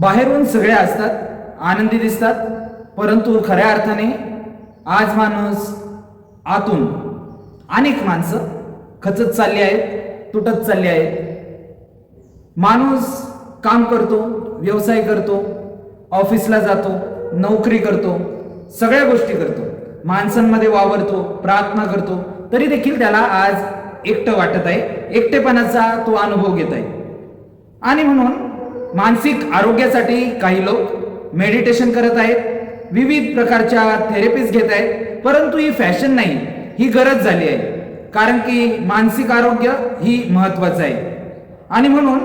बाहेरून सगळे असतात आनंदी दिसतात परंतु खऱ्या अर्थाने आज माणूस आतून अनेक माणसं खचत चालली आहेत तुटत चालली आहेत. माणूस काम करतो व्यवसाय करतो ऑफिसला जातो नोकरी करतो सगळ्या गोष्टी करतो. माणसांमध्ये वावरतो प्रार्थना करतो तरी देखील त्याला आज एकटं वाटत आहे एकटेपणाचा तो अनुभव घेत आहे. आणि म्हणून मानसिक आरोग्यासाठी काही लोक मेडिटेशन करत आहेत. विविध प्रकारच्या थेरपीज घेत आहेत. परंतु ही फॅशन नाही. ही गरज झाली आहे. कारण की मानसिक आरोग्य ही महत्वाचं आहे. आणि म्हणून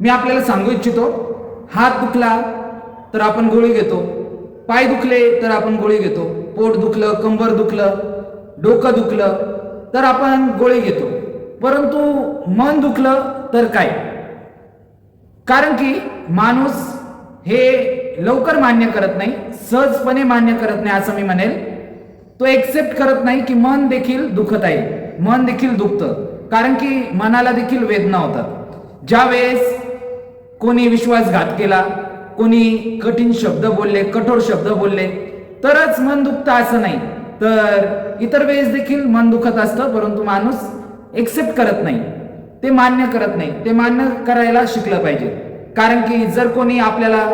मी आपल्याला सांगू इच्छितो हात दुखला तर आपण गोळी घेतो. पाय दुखले तर आपण गोळी घेतो. पोट दुखलं कंबर दुखलं डोकं दुखलं तर आपण गोळी घेतो. परंतु मन दुखलं तर काय? कारण की माणूस हे लवकर मान्य करत नाही सहजपणे मान्य करत नाही असं मी म्हणेल. तो एक्सेप्ट करत नाही की मन देखील दुखत आहे. मन देखील दुखतं. कारण की मनाला देखील वेदना होतात. ज्या वेळेस कोणी विश्वासघात केला कोणी कठीण शब्द बोलले कठोर शब्द बोलले तरच मन दुखतं असं नाही. तर इतर वेळेस देखील मन दुखत असतं परंतु माणूस एक्सेप्ट करत नाही. ते मान्य करत नाही. ते मान्य करायला शिकलं पाहिजे. कारण की जर कोणी आपल्याला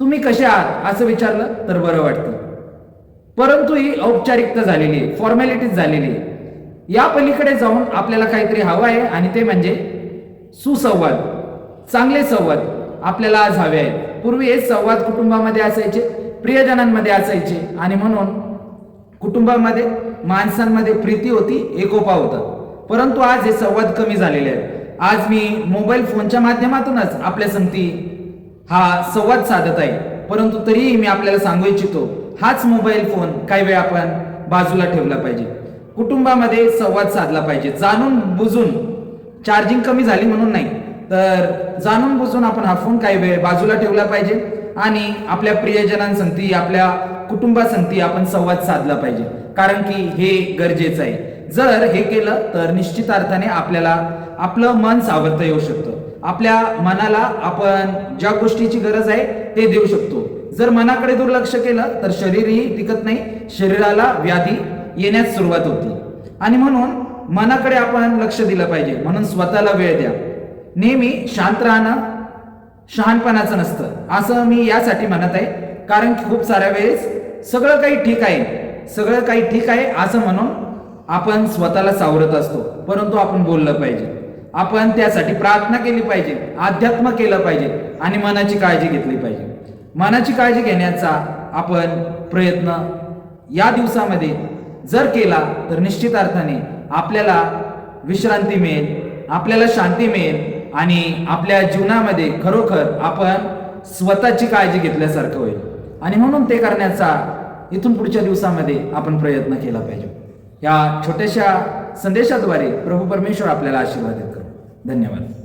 तुम्ही कसे आहात? असं विचारलं तर बरं वाटतं. परंतु ही औपचारिकता झालेली आहे फॉर्मॅलिटीज झालेली आहे. या पलीकडे जाऊन आपल्याला काहीतरी हवं आहे आणि ते म्हणजे सुसंवाद. चांगले संवाद आपल्याला आज हवे आहेत. पूर्वी हे संवाद कुटुंबामध्ये असायचे प्रियजनांमध्ये असायचे. आणि म्हणून कुटुंबामध्ये माणसांमध्ये प्रीती होती एकोपा होता. परंतु आज हे संवाद कमी झालेले आहेत. आज मी मोबाईल फोनच्या माध्यमातूनच आपल्या संगती हा संवाद साधत आहे. परंतु तरीही मी आपल्याला सांगू इच्छितो हाच मोबाईल फोन काही वेळ आपण बाजूला ठेवला पाहिजे. कुटुंबामध्ये संवाद साधला पाहिजे. जाणून बुजून चार्जिंग कमी झाली म्हणून नाही तर जाणून बुजून आपण हा फोन काही वेळ बाजूला ठेवला पाहिजे आणि आपल्या प्रियजनांसंगती आपल्या कुटुंबासंगती आपण संवाद साधला पाहिजे. कारण की हे गरजेचं आहे. जर हे केलं तर निश्चित अर्थाने आपल्याला आपलं मन सावरता येऊ शकतं. आपल्या मनाला आपण ज्या गोष्टीची गरज आहे ते देऊ शकतो. जर मनाकडे दुर्लक्ष केलं तर शरीरही टिकत नाही शरीराला व्याधी येण्यास सुरुवात होते. आणि म्हणून मनाकडे आपण लक्ष दिलं पाहिजे. म्हणून स्वतःला वेळ द्या. नेहमी शांत राहणं शहाणपणाचं नसतं. असं मी यासाठी म्हणत आहे. कारण की खूप साऱ्या वेळेस सगळं काही ठीक आहे. सगळं काही ठीक आहे असं म्हणून आपण स्वतःला सावरत असतो परंतु आपण बोललं पाहिजे. आपण त्यासाठी प्रार्थना केली पाहिजे अध्यात्म केलं पाहिजे आणि मनाची काळजी घेतली पाहिजे. मनाची काळजी घेण्याचा आपण प्रयत्न या दिवसामध्ये जर केला तर निश्चित अर्थाने आपल्याला विश्रांती मिळेल आपल्याला शांती मिळेल आणि आपल्या जीवनामध्ये खरोखर आपण स्वतःची काळजी घेतल्यासारखं होईल. आणि म्हणून ते करण्याचा इथून पुढच्या दिवसामध्ये आपण प्रयत्न केला पाहिजे. या छोट्याशा संदेशाद्वारे प्रभू परमेश्वर आपल्याला आशीर्वादित करू. धन्यवाद.